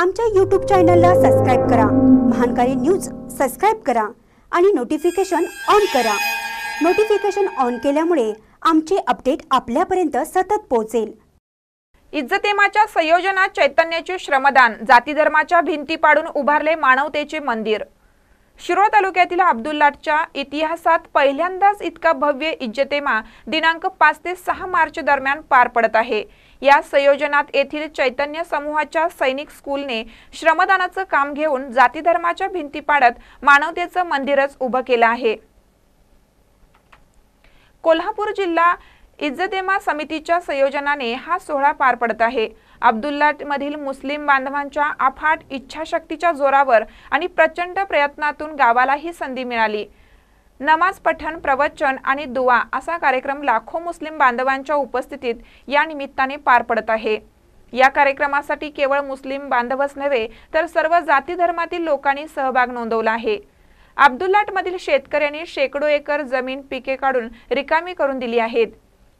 आमच्या यूट्यूब चॅनलला सबस्क्राईब करा. महानकारी न्यूज सबस्क्राईब करा आणि नोटिफिकेशन ऑन करा. नोटिफिकेशन ऑन केल्यामुळे आमचे अपडेट आपल्यापर्यंत सतत पोहोचेल. इज्जतेमाच्या संयोजनात चैतन्याचे श्रमदान जाती धर्माच्या भिंती पाडून उभारले मानवतेचे मंदिर. शिरोळ तालुक्यातील अब्दुल्लाटच्या इतिहासात पहिल्यांदाच इतका भव्य इज्जतेमा दिनांक पाच ते सहा मार्च दरम्यान पार पडत आहे. या संयोजनात येथील चैतन्य समूहाच्या सैनिक स्कूलने श्रमदानाचं काम घेऊन जाती धर्माच्या भिंती पाडत मानवतेचं मंदिरच उभं केलं आहे. कोल्हापूर जिल्हा इज्जतेमा समितीच्या संयोजनाने हा सोहळा पार पडत आहे. अब्दुल्लामधील मुस्लिम बांधवांच्या अफाट इच्छाशक्तीच्या जोरावर आणि प्रचंड प्रयत्नातून गावाला ही संधी मिळाली. नमाज पठण प्रवचन आणि दुवा असा कार्यक्रम लाखो मुस्लिम बांधवांच्या उपस्थितीत या निमित्ताने पार पडत आहे. या कार्यक्रमासाठी केवळ मुस्लिम बांधवच नव्हे तर सर्व जाती धर्मातील लोकांनी सहभाग नोंदवला आहे. अब्दुल्लाटमधील शेतकऱ्यांनी शेकडो एकर जमीन पिके काढून रिकामी करून दिली आहेत.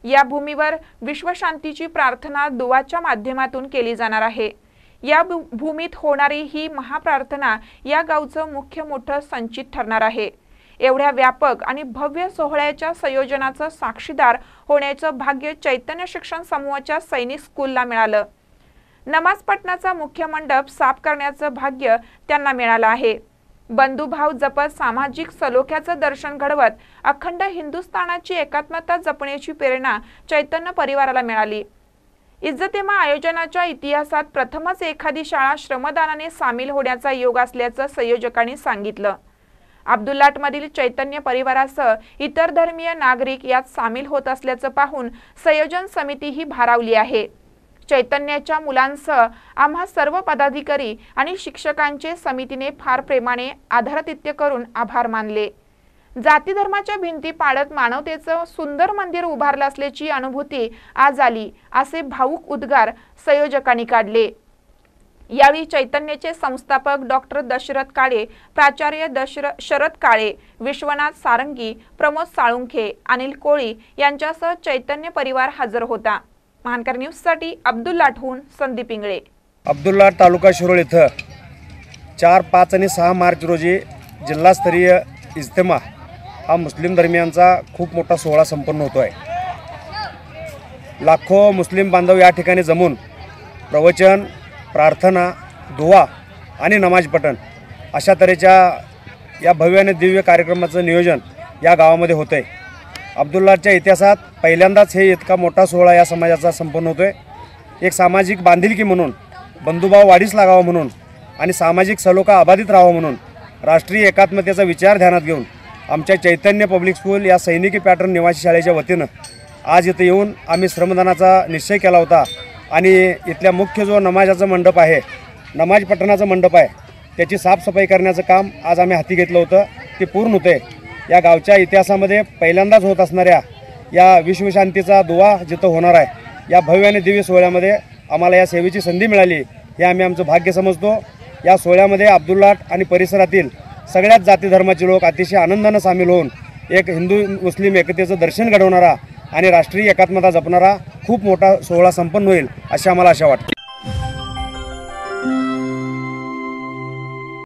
या भूमीवर विश्वशांतीची प्रार्थना दुवाच्या माध्यमातून केली जाणार आहे. या भू- भूमीत होणारी ही महाप्रार्थना या गावचं मुख्य मोठं संचित ठरणार आहे. एवढ्या व्यापक आणि भव्य सोहळ्याच्या संयोजनाचं साक्षीदार होण्याचं भाग्य चैतन्य शिक्षण समूहाच्या सैनिक स्कूलला मिळालं. नमाज पठणाचा मुख्य मंडप साफ करण्याचं भाग्य त्यांना मिळालं आहे. बंधुभाव जपत सामाजिक सलोख्याचं दर्शन घडवत अखंड हिंदुस्थानाची एकात्मता जपण्याची प्रेरणा चैतन्य परिवाराला मिळाली. इज्जतेमा आयोजनाच्या इतिहासात प्रथमच एखादी शाळा श्रमदानाने सामील होण्याचा योग असल्याचं संयोजकांनी सांगितलं. अब्दुल्लाटमधील चैतन्य परिवारासह इतर धर्मीय नागरिक यात सामील होत असल्याचं पाहून संयोजन समिती ही भारावली आहे. चैतन्याच्या मुलांसह आम्हा सर्व पदाधिकारी आणि शिक्षकांचे समितीने फार प्रेमाने आधारतित्य करून आभार मानले. जाती धर्माच्या भिंती पाडत मानवतेचं सुंदर मंदिर उभारलं असल्याची अनुभूती आज आली असे भाऊक उद्गार संयोजकांनी काढले. यावेळी चैतन्याचे संस्थापक डॉक्टर दशरथ काळे प्राचार्य दशर शरद काळे विश्वनाथ सारंगी प्रमोद साळुंखे अनिल कोळी यांच्यासह चैतन्य परिवार हजर होता. महानकर न्यूजसाठी अब्दुल लाठहून संदीप इंगळे. अब्दुल्ला तालुका शिरोळ इथं चार पाच आणि सहा मार्च रोजी जिल्हास्तरीय इज्तेमा हा मुस्लिम धर्मियांचा खूप मोठा सोहळा संपन्न होतो आहे लाखो मुस्लिम बांधव या ठिकाणी जमून प्रवचन प्रार्थना दुवा आणि नमाज पठण अशा तऱ्हेच्या या भव्य आणि दिव्य कार्यक्रमाचं नियोजन या गावामध्ये होतं आहे अब्दुल्लाच्या इतिहासात पहिल्यांदाच हे इतका मोठा सोहळा या समाजाचा संपन्न होतो आहे एक सामाजिक बांधिलकी म्हणून बंधुभाव वाढीस लागावा म्हणून आणि सामाजिक सलोखा अबाधित राहावा म्हणून राष्ट्रीय एकात्मतेचा विचार ध्यानात घेऊन आमच्या चैतन्य पब्लिक स्कूल या सैनिकी पॅटर्न निवासी शाळेच्या वतीनं आज इथं येऊन आम्ही श्रमदानाचा निश्चय केला होता आणि इथल्या मुख्य जो नमाजाचा मंडप आहे नमाज पठणाचा मंडप आहे त्याची साफसफाई करण्याचं काम आज आम्ही हाती घेतलं होतं. ते पूर्ण होते या गावच्या इतिहासामध्ये पहिल्यांदाच होत असणाऱ्या या विश्वशांतीचा दुवा जिथं होणार आहे या भव्य आणि दिव्य सोहळ्यामध्ये आम्हाला या सेवेची संधी मिळाली हे आम्ही आमचं भाग्य समजतो. या सोहळ्यामध्ये अब्दुल्लाट आणि परिसरातील सगळ्याच जाती धर्माचे लोक अतिशय आनंदानं सामील होऊन एक हिंदू मुस्लिम एकतेचं दर्शन घडवणारा आणि राष्ट्रीय एकात्मता जपणारा खूप मोठा सोहळा संपन्न होईल अशी आम्हाला आशा वाटते.